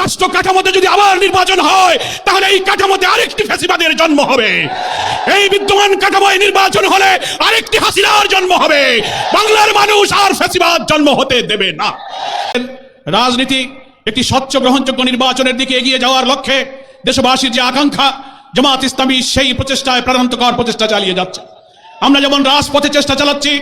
রাষ্ট্র কাঠামোতে যদি আবার নির্বাচন হয়, তাহলে এই কাঠামোতে আরেকটি ফ্যাসিবাদের জন্ম হবে। এই বিদ্যমান কাঠামোয় নির্বাচন হলে আরেকটি হাসিনার জন্ম হবে। বাংলার মানুষ আর ফ্যাসিবাদ জন্ম হতে দেবে না। রাজনীতি একটি স্বচ্ছ গ্রহণযোগ্য নির্বাচনের দিকে এগিয়ে যাওয়ার লক্ষ্যে দেশবাসীর যে আকাঙ্ক্ষা, জামাত ইসলামী সেই প্রচেষ্টায় প্রাণান্তকর প্রচেষ্টা চালিয়ে যাচ্ছে। আমরা যেমন রাজপথে চেষ্টা চালাচ্ছি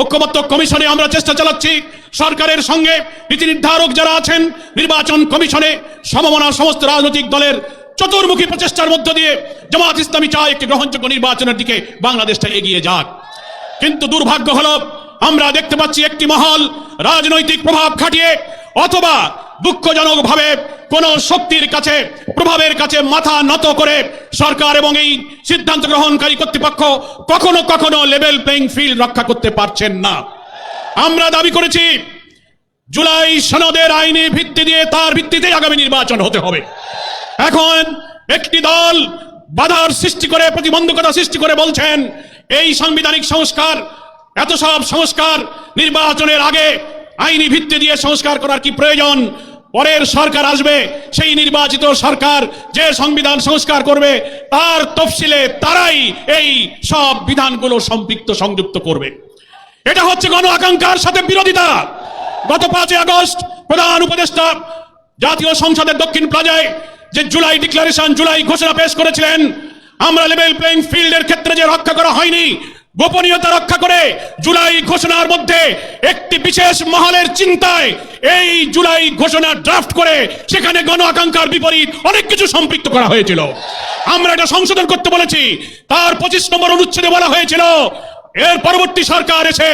ঐক্যবদ্ধ কমিশনে আমরা চেষ্টা চালাচ্ছি। সরকারের সঙ্গে নীতি নির্ধারক যারা আছেন, নির্বাচন কমিশনে সমমনা সমস্ত রাজনৈতিক দলের চতুর্মুখী প্রচেষ্টার মধ্য দিয়ে জামাত ইসলামী চায় একটি গ্রহণযোগ্য নির্বাচনের দিকে বাংলাদেশটা এগিয়ে যাক। কিন্তু দুর্ভাগ্য হলো, আমরা দেখতে পাচ্ছি একটি মহল রাজনৈতিক প্রভাব খাটিয়ে অথবা দুঃখজনকভাবে কোন শক্তির কাছে, প্রভাবের কাছে মাথা নত করে সরকার এবং এই সিদ্ধান্ত গ্রহণকারী কর্তৃপক্ষ কখনো কখনো লেভেল প্লেইং ফিল্ড রক্ষা করতে পারছেন না। আমরা দাবি করেছি, জুলাই সনদের আইনি ভিত্তি দিয়ে তার ভিত্তিতে আগামী নির্বাচন হতে হবে। এখন একটি দল বাধার সৃষ্টি করে, প্রতিবন্ধকতা সৃষ্টি করে বলছেন, এই সাংবিধানিক সংস্কার, এত সব সংস্কার নির্বাচনের আগে আইনি ভিত্তি দিয়ে সংস্কার করার কি প্রয়োজন? পরের সরকার আসবে, সেই নির্বাচিত সরকার যে সংবিধান সংস্কার করবে, তার তফসিলে তারাই এই সব বিধানগুলো সম্পৃক্ত সংযুক্ত করবে। এটা হচ্ছে গণ আকাঙ্ক্ষার সাথে বিরোধিতা। গত পাঁচই আগস্ট প্রধান উপদেষ্টা জাতীয় সংসদের দক্ষিণ প্লাজায় যে জুলাই ডিক্লারেশন, জুলাই ঘোষণা পেশ করেছিলেন, আমরা লেভেল প্লেইং ফিল্ডের ক্ষেত্রে যে রক্ষা করা হয়নি গোপনীয়তা রক্ষা করে জুলাই ঘোষণার মধ্যে একটি বিশেষ মহলের চিন্তায় এই জুলাই ঘোষণা ড্রাফট করে সেখানে গণ আকাঙ্ক্ষার বিপরীত অনেক কিছু সম্পৃক্ত করা হয়েছিল। আমরা এটা সংশোধন করতে বলেছি। তার পঁচিশ নম্বর অনুচ্ছেদে বলা হয়েছিল, এর পরবর্তী সরকার এসে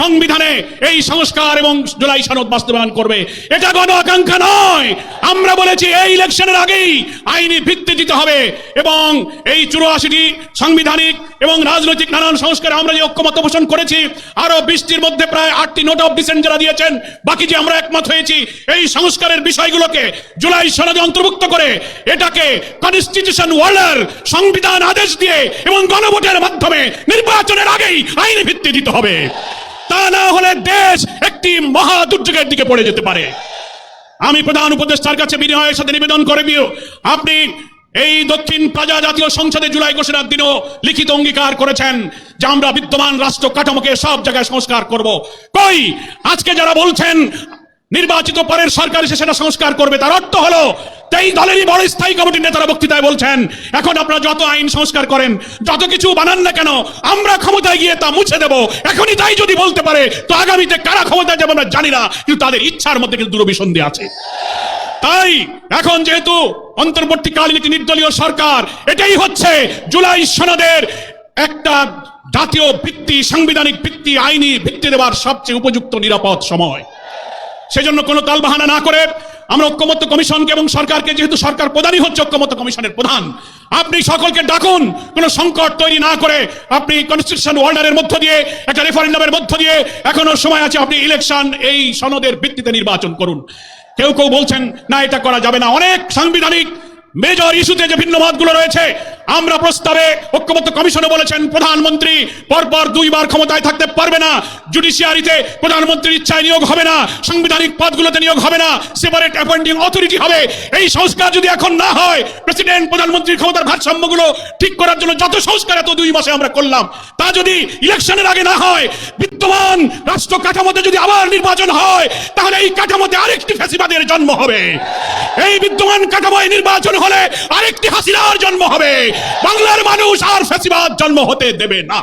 সংবিধানে এই সংস্কার এবং জুলাই সনদ বাস্তবায়ন করবে। এটা গণ আকাঙ্ক্ষা নয়। আমরা বলেছি এই ইলেকশনের আগেই আইনি ভিত্তি দিতে হবে এবং এই চুরাশিটি সাংবিধানিক এবং রাজনৈতিক নানান সংস্কারে আমরা যে ঐক্যমত পোষণ করেছি আরও বৃষ্টির মধ্যে প্রায় আটটি নোট অফ ডিসেন্ট যারা দিয়েছেন, বাকি যে আমরা একমত হয়েছি, এই সংস্কারের বিষয়গুলোকে জুলাই সনদে অন্তর্ভুক্ত করে এটাকে কনস্টিটিউশন ওয়ার্ল্ডার সংবিধান আদেশ দিয়ে এবং গণভোটের মাধ্যমে নির্বাচনের আগেই আইনি ভিত্তি দিতে হবে। তা না হলে দেশ একটি মহা দুর্যোগের দিকে পড়ে যেতে পারে। আমি প্রধান উপদেষ্টার কাছে বিনয়ের সাথে নিবেদন করে দিও, আপনি এই দক্ষিণ প্রজা জাতীয় সংসদে জুলাই ঘোষণার দিনও লিখিত অঙ্গীকার করেছেন যে আমরা বিদ্যমান রাষ্ট্র কাঠামোকে সব জায়গায় সংস্কার করব। কই? আজকে যারা বলছেন নির্বাচিত পরের সরকার এসে সেটা সংস্কার করবে, তার অর্থ হলো এই দলেরই বড় স্থায়ী কমিটির নেতারা বক্তৃতায় বলছেন, এখন আপনারা যত আইন সংস্কার করেন, যত কিছু বানান না কেন, আমরা ক্ষমতায় গিয়ে তা মুছে দেব। এখনই তাই যদি বলতে পারে, তো আগামীতে কারা ক্ষমতায় যাবে আমরা জানি না, কিন্তু তাদের ইচ্ছার মধ্যে কিন্তু দুরভিসন্ধি আছে। তাই এখন যেহেতু অন্তর্বর্তীকালীন একটি নির্দলীয় সরকার, এটাই হচ্ছে জুলাই সনদের একটা জাতীয় ভিত্তি, সাংবিধানিক ভিত্তি, আইনি ভিত্তি দেওয়ার সবচেয়ে উপযুক্ত নিরাপদ সময়। সেজন্য কোনো তালবাহানা না করে আমরা ঐক্যমত্য কমিশনকে এবং সরকারকে, যেহেতু সরকার প্রধানই হচ্ছে ঐক্যমত্য কমিশনের প্রধান, আপনি সকলকে ডাকুন, কোনো সংকট তৈরি না করে আপনি কনস্টিটিউশন ওয়ার্ডারের মধ্য দিয়ে, একটা রেফারেন্ডামের মধ্য দিয়ে, এখনও সময় আছে আপনি ইলেকশন এই সনদের ভিত্তিতে নির্বাচন করুন। কেউ কেউ বলছেন, না, এটা করা যাবে না। অনেক সাংবিধানিক মেজর ইস্যুতে যে ভিন্ন মতগুলো রয়েছে, আমরা প্রস্তাবে ঐক্যবদ্ধ কমিশনে বলেছেন, প্রধানমন্ত্রী পরপর দুইবার ক্ষমতায় থাকতে পারবে না জুডিশিয়ারিতে প্রধানমন্ত্রীর ইচ্ছায় নিয়োগ হবে না, সাংবিধানিক পদগুলোতে নিয়োগ হবে না সেপারেট অ্যাপয়েন্টিং অথরিটি হবে। এই সংস্কার যদি এখন না হয় প্রেসিডেন্ট প্রধানমন্ত্রীর ক্ষমতার ভারসাম্যগুলো ঠিক করার জন্য যত সংস্কার এত দুই মাসে আমরা করলাম। তা যদি ইলেকশনের আগে না হয়, বিদ্যমান রাষ্ট্র কাঠামোতে যদি আবার নির্বাচন হয়, তাহলে এই কাঠামোতে আরেকটি ফ্যাসিবাদের জন্ম হবে। এই বিদ্যমান কাঠামোয় নির্বাচন হলে আরেকটি হাসিনার জন্ম হবে। বাংলার মানুষ আর ফেসিবাদ জন্ম হতে দেবে না।